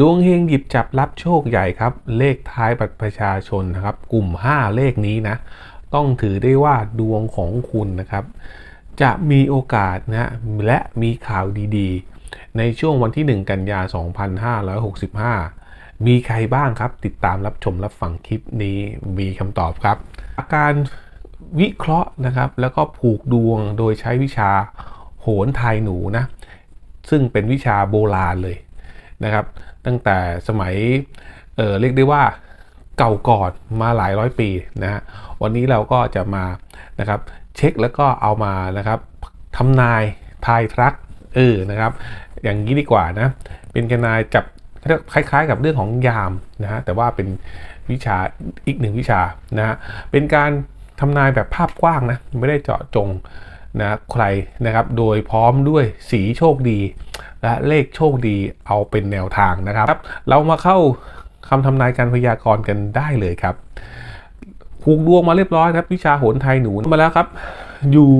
ดวงเฮงหยิบจับรับโชคใหญ่ครับ เลขท้ายบัตรประชาชนนะครับ กลุ่ม 5 เลขนี้นะ ต้องถือได้ว่าดวงของคุณนะครับ จะมีโอกาสนะและมีข่าวดีๆ ในช่วงวันที่ 1 กันยา 2565 มีใครบ้างครับ ติดตามรับชมรับฟังคลิปนี้มีคำตอบครับ อาการวิเคราะห์นะครับ แล้วก็ผูกดวงโดยใช้วิชาโหนทายหนูนะ ซึ่งเป็นวิชาโบราณเลยนะครับ ตั้งแต่สมัยเออเรียกได้ว่าเก่าก่อนมาหลายร้อยปีนะฮะวันนี้เราก็จะมานะครับเช็คแล้วก็เอามานะครับทำนายทายทักเออนะครับอย่างนี้ดีกว่านะเป็นการนายจับคล้ายๆ กับเรื่องของยามนะฮะแต่ว่าเป็นวิชาอีกหนึ่งวิชานะฮะเป็นการทำนายแบบภาพกว้างนะไม่ได้เจาะจงนะใครนะครับโดยพร้อมด้วยสีโชคดี และเลขโชคดีเอาเป็นแนวทางนะครับ เรามาเข้าคำทำนายการพยากรณ์กันได้เลยครับผูกดวงมาเรียบร้อยครับ วิชาโหนไทยหนูมาแล้วครับ อยู่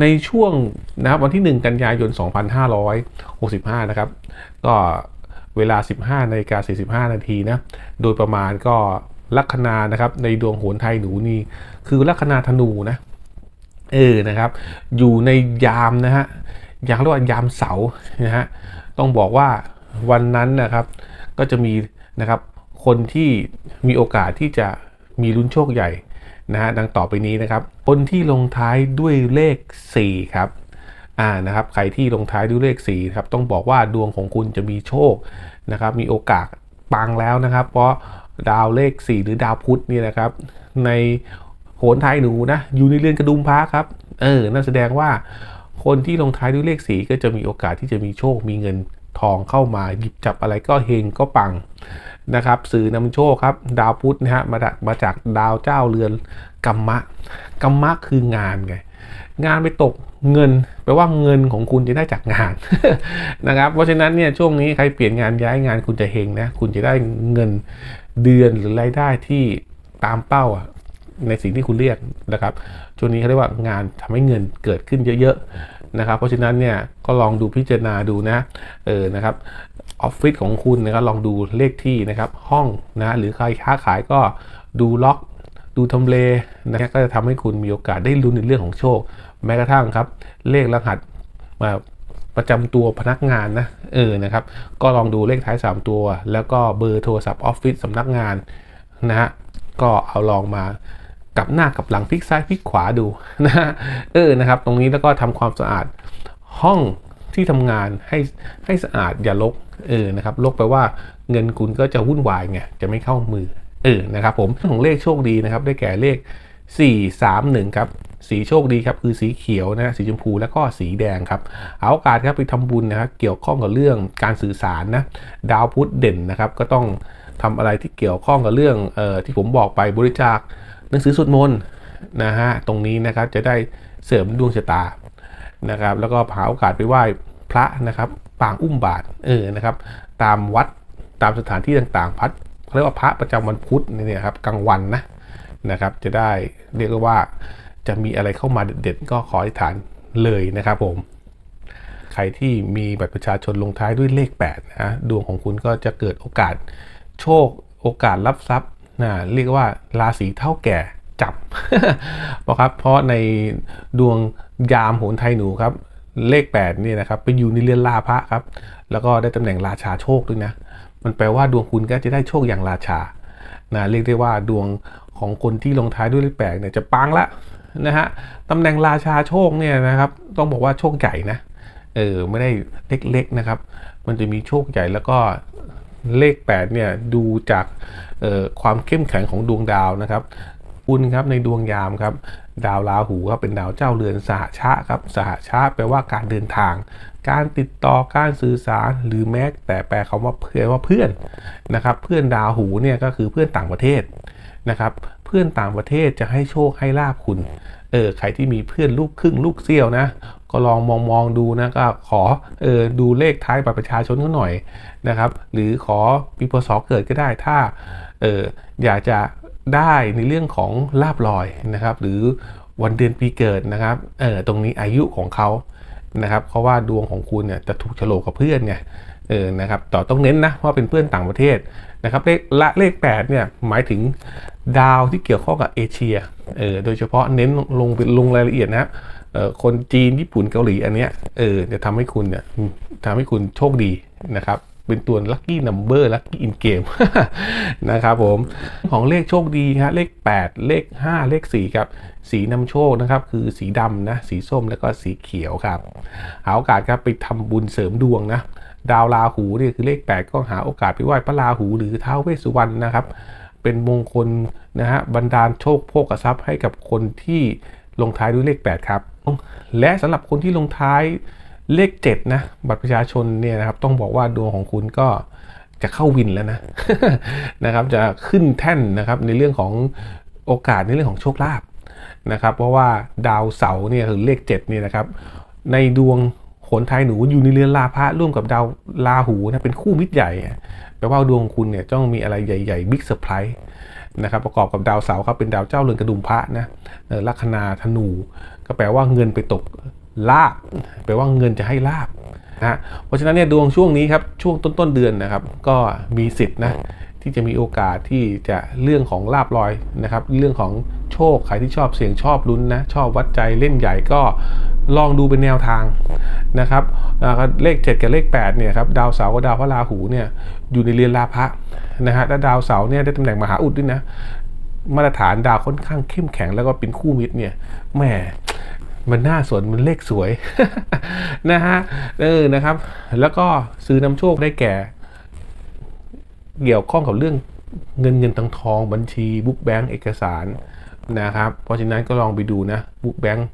ในช่วงนะครับวันที่ 1 กันยายน 2565 นะครับ ก็เวลา 15นาฬิกา45 นาทีนะ โดยประมาณก็ลัคนานะครับ ในดวงโหนไทยหนูนี่คือลัคนาธนูนะ เออนะครับ อยู่ในยามนะฮะ ยามเรียกว่ายามเสาร์นะฮะต้องบอกว่าวันนั้นนะครับก็จะมีนะครับคนที่มีโอกาสที่จะมีลุ้นโชคใหญ่นะฮะดังต่อไปนี้นะครับ คนที่ลงท้ายด้วยเลข 4 ครับอ่านะครับใครที่ลงท้ายด้วยเลข4ครับต้องบอกว่าดวงของคุณจะมีโชคนะครับ มีโอกาสปังแล้วนะครับ เพราะดาวเลข 4 หรือดาวพุธนี่นะครับ ในโหนไทยหนูนะอยู่ในเรือนกระดุมพระครับเออนั่นแสดงว่า คนที่ลงท้ายด้วยเลขสีก็จะมีโอกาสที่จะมีโชคมีเงินทองเข้ามาหยิบจับอะไรก็เฮงก็ปังนะครับสื่อนำโชคครับ ดาวพุธนะฮะมาจากมาจากดาวเจ้าเรือนกัมมะกัมมะคืองานไงงานไปตกเงินแปลว่าเงินของคุณจะได้จากงานนะครับเพราะฉะนั้นเนี่ยช่วงนี้ใครเปลี่ยนงานย้ายงานคุณจะเฮงนะคุณจะได้เงินเดือนหรือรายได้ที่ตามเป้าอะ ในสิ่งที่คุณเรียกนะครับช่วงนี้เขาเรียกว่างานทำให้เงินเกิดขึ้นเยอะๆนะครับ เพราะฉะนั้นเนี่ยก็ลองดูพิจารณาดูนะเออนะครับออฟฟิศของคุณนะครับลองดูเลขที่นะครับห้องนะหรือใครค้าขายก็ดูล็อกดูทำเลนะก็จะทำให้คุณมีโอกาสได้ลุ้นในเรื่องของโชค แม้กระทั่งครับ เลขรหัสมาประจำตัวพนักงานนะเออนะครับ ก็ลองดูเลขท้าย 3 ตัว แล้วก็เบอร์โทรศัพท์ออฟฟิศสำนักงานนะฮะก็เอาลองมา กลับหน้ากับหลังพลิกซ้ายพลิกขวาดูนะเออนะครับ ตรงนี้แล้วก็ทำความสะอาดห้องที่ทำงานให้ให้สะอาดอย่าลกเออนะครับลกแปลว่าเงินคุณก็จะวุ่นวายไงจะไม่เข้ามือเออนะครับผมของเลขโชคดีนะครับ ได้แก่เลข 4 3 1ครับสีโชคดีครับคือสีเขียวนะสีชมพูแล้วก็สีแดงครับเอาโอกาสครับไปทำบุญนะครับเกี่ยวข้องกับเรื่องการสื่อสารนะดาวพุธเด่นนะครับ ก็ต้องทำอะไรที่เกี่ยวข้องกับเรื่องเออที่ผมบอกไปบริจาค หนังสือสวดมนต์นะฮะตรงนี้นะครับจะได้เสริมดวงชะตานะครับ แล้วก็หาโอกาสไปไหว้พระนะครับปางอุ้มบาทเออนะครับ ตามวัดตามสถานที่ต่างๆ พัดเรียกว่าพระประจำวันพุธนี่ครับกลางวันนะนะครับ จะได้เรียกว่าจะมีอะไรเข้ามาเด็ดๆ ก็ขออธิษฐานเลยนะครับผม ใครที่มีบัตรประชาชนลงท้ายด้วยเลข8นะดวงของคุณก็จะเกิดโอกาสโชคโอกาสรับทรัพย์ นะเรียกว่าราศีเท่าแก่จับเพราะครับเพราะในดวงยามโหนไทยหนูครับ เลข8นี่นะครับไปอยู่ในเรือนลาภะครับ แล้วก็ได้ตำแหน่งราชาโชคด้วยนะ มันแปลว่าดวงคุณก็จะได้โชคอย่างราชานะเรียกได้ว่าดวงของคนที่ลงท้ายด้วยเลขแปดเนี่ยจะปังละนะฮะตำแหน่งราชาโชคเนี่ยนะครับ ต้องบอกว่าโชคใหญ่นะเออไม่ได้เล็กๆนะครับ มันจะมีโชคใหญ่แล้วก็ เลข 8 เนี่ย ดูจากความเข้มแข็งของดวงดาวนะครับคุณครับในดวงยามครับ ดาวราหูครับเป็นดาวเจ้าเรือนสหชาครับสหชาแปลว่าการเดินทาง การติดต่อการสื่อสารหรือแม้แต่แปลคำว่าเพื่อนว่าเพื่อนนะครับ เพื่อนดาวหูเนี่ยก็คือเพื่อนต่างประเทศ นะครับ เพื่อนต่างประเทศจะให้โชคให้ลาบคุณ เออ ใครที่มีเพื่อนลูกครึ่งลูกเซี่ยวนะ ก็ลองมองมองดูนะก็ขอ เออ ดูเลขท้ายบัตรประชาชนเขาหน่อยนะครับ หรือขอปีพศเกิดก็ได้ถ้า เออ อยากจะได้ในเรื่องของลาบลอยนะครับ หรือวันเดือนปีเกิดนะครับ เออ ตรงนี้อายุของเขานะครับ เพราะว่าดวงของคุณเนี่ยจะถูกฉลกกับเพื่อนไง เออนะครับต่อต้องเน้นนะว่าเป็นเพื่อนต่างประเทศนะครับเลขละเลข8เนี่ยหมายถึงดาวที่เกี่ยวข้องกับเอเชียเออโดยเฉพาะเน้นลงลงรายละเอียดนะเออคนจีนญี่ปุ่นเกาหลีอันเนี้ยเออจะทำให้คุณเนี่ยทำให้คุณโชคดีนะครับเป็นตัว lucky number lucky in game นะครับผมของเลขโชคดีฮะเลข 8 เลข 5 เลข 4 ครับ สีนำโชคนะครับ คือสีดำนะ สีส้มแล้วก็สีเขียวครับ หาโอกาสครับไปทำบุญเสริมดวงนะ ดาวราหูนี่คือเลข 8 ก็หาโอกาสไปไหว้พระราหูหรือท้าวเวสสุวรรณนะครับ เป็นมงคลนะฮะบันดาลโชคโภคทรัพย์ให้กับคนที่ลงท้ายด้วยเลข 8 ครับ และสำหรับคนที่ลงท้ายเลข 7 นะ บัตรประชาชนเนี่ยนะครับ ต้องบอกว่าดวงของคุณก็จะเข้าวินแล้วนะนะครับ จะขึ้นแท่นนะครับในเรื่องของโอกาสในเรื่องของโชคลาภนะครับ เพราะว่าดาวเสาร์เนี่ยคือเลข7เนี่ยนะครับ ในดวง โหนไทยหนูอยู่ในเรือนลาพระร่วมกับดาวลาหูนะเป็นคู่มิตรใหญ่แปลว่าดวงคุณเนี่ยต้องมีอะไรใหญ่ๆบิ๊กเซอร์ไพรส์นะครับประกอบกับดาวเสาร์ครับเป็นดาวเจ้าเรือนกระดุมพระนะลัคนาธนู ก็แปลว่าเงินไปตกลาบแปลว่าเงินจะให้ลาบนะเพราะฉะนั้นเนี่ยดวงช่วงนี้ครับช่วงต้นต้นเดือนนะครับ ก็มีสิทธิ์นะ ที่จะมีโอกาสที่จะเรื่องของลาบลอยนะครับ เรื่องของโชคใครที่ชอบเสี่ยงชอบลุ้นนะชอบวัดใจเล่นใหญ่ก็ลองดูเป็นแนวทางนะครับเลข 7 กับเลข8เนี่ยครับดาวเสาร์กับดาวพระราหูเนี่ยอยู่ในเรือนลาภะนะฮะและดาวเสาร์เนี่ยได้ตำแหน่งมหาอุดด้วยนะมาตรฐานดาวค่อนข้างเข้มแข็งแล้วก็เป็นคู่มิตรเนี่ยแหมมันน่าสนมันเลขสวยนะฮะเออนะครับ แล้วก็ซื้อนำโชคได้แก่ เกี่ยวข้องกับเรื่องเงินเงินทองทองบัญชีบุ๊กแบงก์เอกสารนะครับ เพราะฉะนั้นก็ลองไปดูนะบุ๊กแบงก์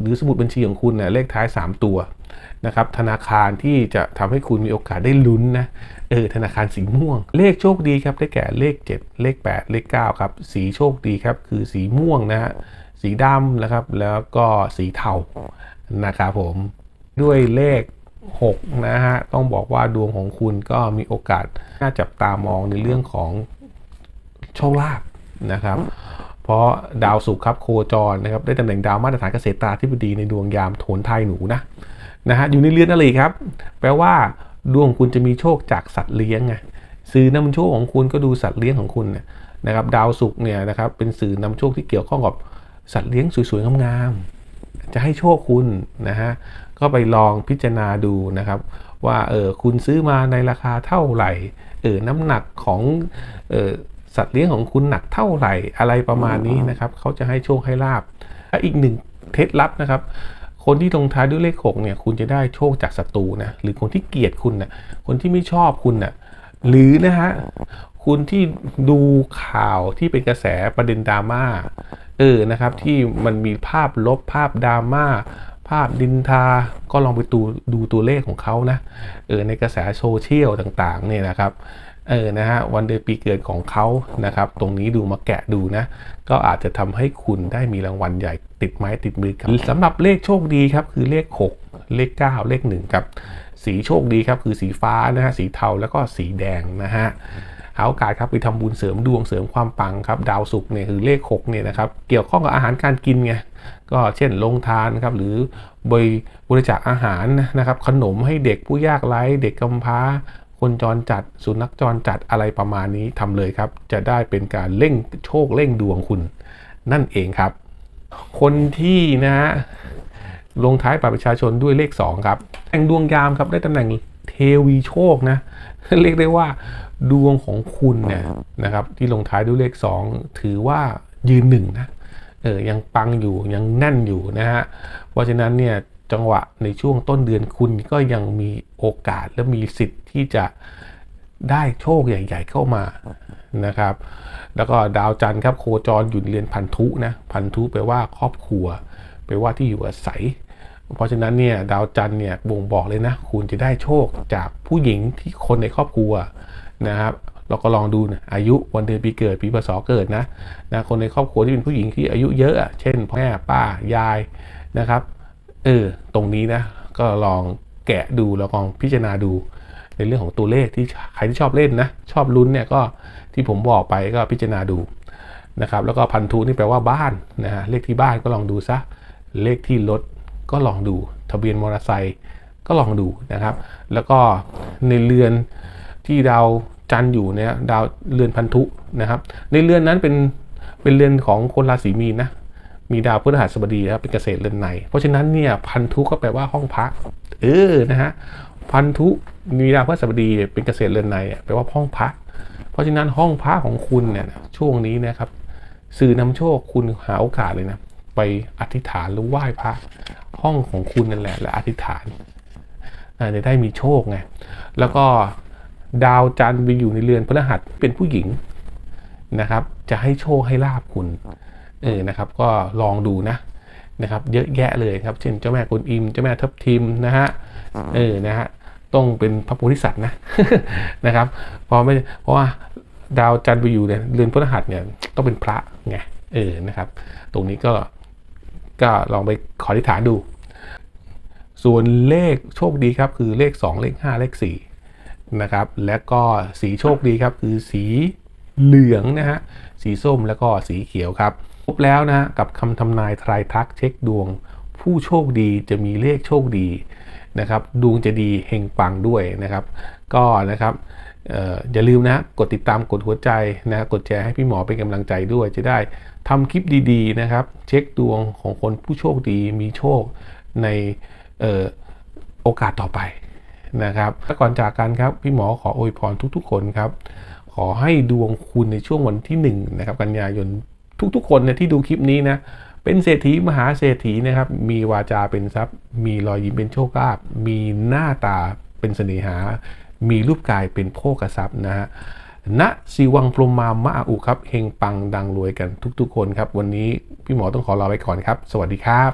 หรือสมุดบัญชีของคุณนะเลขท้าย 3 ตัวนะครับธนาคารที่จะทำให้คุณมีโอกาสได้ลุ้นนะเออธนาคารสีม่วง เลขโชคดีครับได้แก่เลข 7 เลข 8 เลข 9 ครับ สีโชคดีครับ คือสีม่วงนะฮะสีดำนะครับแล้วก็สีเทานะครับผมด้วยเลข 6นะฮะต้องบอกว่าดวงของคุณก็มีโอกาสน่าจับตามองในเรื่องของโชคลาภนะครับ เพราะดาวศุกร์ครับโคจรนะครับได้ตำแหน่งดาวมาตรฐานเกษตราธิบดีในดวงยามโถนไทยหนูนะนะฮะอยู่ในเรือนอะไรครับ แปลว่าดวงคุณจะมีโชคจากสัตว์เลี้ยงไงสื่อนำโชคของคุณก็ดูสัตว์เลี้ยงของคุณนะครับ ดาวศุกร์เนี่ยนะครับเป็นสื่อนำโชคที่เกี่ยวข้องกับสัตว์เลี้ยงสวยๆงามๆจะให้โชคคุณนะฮะ ก็ไปลองพิจารณาดูนะครับ ว่าเออคุณซื้อมาในราคาเท่าไหร่เออน้ำหนักของเออสัตว์เลี้ยงของคุณหนักเท่าไหร่อะไรประมาณนี้นะครับเขาจะให้โชคให้ลาบและอีกหนึ่งเท็ดลับนะครับ คนที่ลงท้ายด้วยเลขหกเนี่ยคุณจะได้โชคจากศัตรูนะหรือคนที่เกลียดคุณนะคนที่ไม่ชอบคุณนะหรือนะฮะคุณที่ดูข่าวที่เป็นกระแสประเด็นดราม่าเออนะครับที่มันมีภาพลบภาพดราม่าภาพดินทา ก็ลองไปดูดูตัวเลขของเขานะ เออในกระแสโซเชียลต่างๆเนี่ยนะครับ เออนะฮะวันเดือนปีเกิดของเขานะครับ ตรงนี้ดูมาแกะดูนะ ก็อาจจะทำให้คุณได้มีรางวัลใหญ่ติดไม้ติดมือครับสำหรับเลขโชคดีครับ คือเลข 6 เลข 9 เลข1ครับ สีโชคดีครับคือสีฟ้านะฮะสีเทาแล้วก็สีแดงนะฮะ หาโอกาสครับไปทำบุญเสริมดวงเสริมความปังครับดาวศุกร์เนี่ยคือเลข6เนี่ยนะครับเกี่ยวข้องกับอาหารการกินไงก็เช่นลงทานครับหรือบริบริจาคอาหารนะครับขนมให้เด็กผู้ยากไร้เด็กกำพร้าคนจรจัดสุนัขจรจัดอะไรประมาณนี้ทำเลยครับ จะได้เป็นการเร่งโชคเร่งดวงคุณ นั่นเองครับ คนที่นะฮะลงท้ายบัตรประชาชนด้วยเลข 2 ครับแห่งดวงยามครับได้ตำแหน่ง เทวีโชคนะ เรียกได้ว่าดวงของคุณเนี่ยนะครับ ที่ลงท้ายด้วยเลข 2 ถือว่ายืนหนึ่งนะเออยังปังอยู่ยังแน่นอยู่นะฮะเพราะฉะนั้นเนี่ยจังหวะในช่วงต้นเดือนคุณก็ยังมีโอกาสและมีสิทธิ์ที่จะได้โชคใหญ่ ๆ เข้ามานะครับ แล้วก็ดาวจันทร์ครับโคจรอยู่ในเรือนพันธุนะพันธุแปลว่าครอบครัวแปลว่าที่อยู่อาศัย เพราะฉะนั้นเนี่ยดาวจันทร์เนี่ยบ่งบอกเลยนะ คุณจะได้โชคจากผู้หญิงที่คนในครอบครัวนะครับเราก็ลองดูนะอายุวันเดือนปีเกิดปีพศเกิดนะนะคนในครอบครัวที่เป็นผู้หญิงที่อายุเยอะ เช่นพ่อแม่ป้ายายนะครับเออตรงนี้นะก็ลองแกะดูแล้วลองพิจารณาดูในเรื่องของตัวเลขที่ใครที่ชอบเล่นนะชอบลุ้นเนี่ยก็ที่ผมบอกไปก็พิจารณาดูนะครับแล้วก็พันธุนี่แปลว่าบ้านนะฮะเลขที่บ้านก็ลองดูซะเลขที่รถ ก็ลองดูทะเบียนมอเตอร์ไซค์ก็ลองดูนะครับ แล้วก็ในเรือนที่ดาวจันอยู่เนี่ยดาวเรือนพันธุนะครับ ในเรือนนั้นเป็นเป็นเรือนของคนราศีมีนนะมีดาวพฤหัสบดีนะครับเป็นเกษตรเรือนใน เพราะฉะนั้นเนี่ยพันธุก็แปลว่าห้องพักเออนะฮะพันธุมีดาวพฤหัสบดีเป็นเกษตรเรือนในแปลว่าห้องพักเพราะฉะนั้นห้องพักของคุณเนี่ยช่วงนี้นะครับ สื่อนำโชคคุณหาโอกาสเลยนะ ไปอธิษฐานหรือไหว้พระห้องของคุณนั่นแหละและอธิษฐานจะได้มีโชคไงแล้วก็ดาวจันทร์ไปอยู่ในเรือนพฤหัสเป็นผู้หญิงนะครับ จะให้โชคให้ลาบคุณเออนะครับ ก็ลองดูนะนะครับ เยอะแยะเลยครับ เช่นเจ้าแม่กวนอิมเจ้าแม่ทับทิมนะฮะเออนะฮะต้องเป็นพระโพธิสัตว์นะนะครับเพราะไม่เพราะว่าดาวจันทร์ไปอยู่เนี่ยเรือนพฤหัสเนี่ยต้องเป็นพระไงเออนะครับ ตรงนี้ก็ ก็ลองไปขออธิษฐานดู ส่วนเลขโชคดีครับคือเลข 2 เลข 5 เลข4นะครับ และก็สีโชคดีครับคือสีเหลืองนะฮะ สีส้มแล้วก็สีเขียวครับ ครบแล้วนะกับคำทำนายทายทักเช็คดวง ผู้โชคดีจะมีเลขโชคดีนะครับดวงจะดีเฮงปังด้วยนะครับ ก็นะครับอออย่าลืมนะกดติดตามกดหัวใจนะกดแชร์ให้พี่หมอเป็นกำลังใจด้วยจะได้ ทำคลิปดีๆนะครับ เช็คดวงของคนผู้โชคดีมีโชคในออโอกาสต่อไปนะครับก่อนจากกันครับ พี่หมอขออวยพรทุกๆ คนครับ ขอให้ดวงคุณในช่วงวันที่ 1 นะครับ กันยายนทุกๆ คนเนี่ยที่ดูคลิปนี้นะเป็นเศรษฐีมหาเศรษฐีนะครับ มีวาจาเป็นทรัพย์ มีรอยยิ้มเป็นโชคลาภมีหน้าตาเป็นเสน่หา มีรูปกายเป็นโภกทรัพย์นะฮะ ณสีวังพรมมามะอุครับเฮงปังดังรวยกันทุกๆคนครับ วันนี้พี่หมอต้องขอลาไปก่อนครับ สวัสดีครับ